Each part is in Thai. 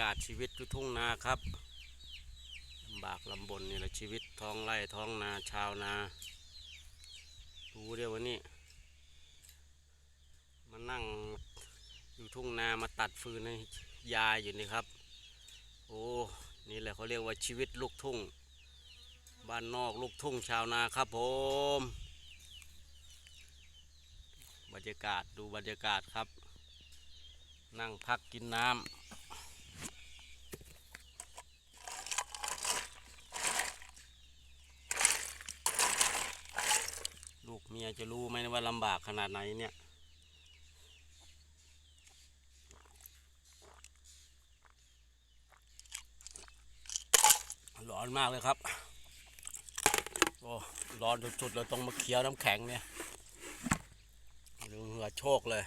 ากาศชีวิตทุทุ่งนาครับลำบากลำบนนี่แหละชีวิตท้องไร่ท้องนาชาวนา ดูเดี๋ยววันนี้ มานั่งอยู่ทุ่งนามาตัดฟืนให้ยายอยู่นี่ครับ โอ้นี่แหละเขาเรียกว่าชีวิตลูกทุ่ง บ้านนอกลูกทุ่งชาวนาครับผมบรรยากาศดูบรรยากาศครับ นั่งพักกินน้ำลูกเมียจะรู้ไหมว่าลำบากขนาดไหนเนี่ยร้อนมากเลยครับ โอ้ร้อนสุดๆเลยต้องมาเคี้ยวน้ำแข็งเนี่ยดูเหงื่อโชกเลย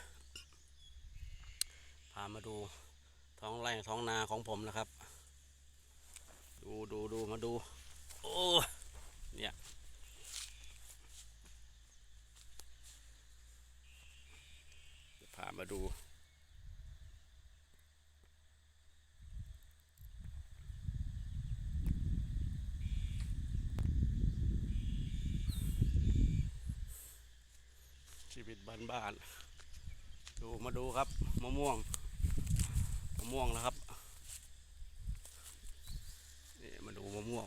พามาดูท้องไร่ท้องนาของผมนะครับ ดูดูดูมาดู โอ้ เนี่ย พา มาดู ชีวิตบ้านๆดูมาดูครับมะม่วงมะม่วงนะครับนี่มาดูมะม่วง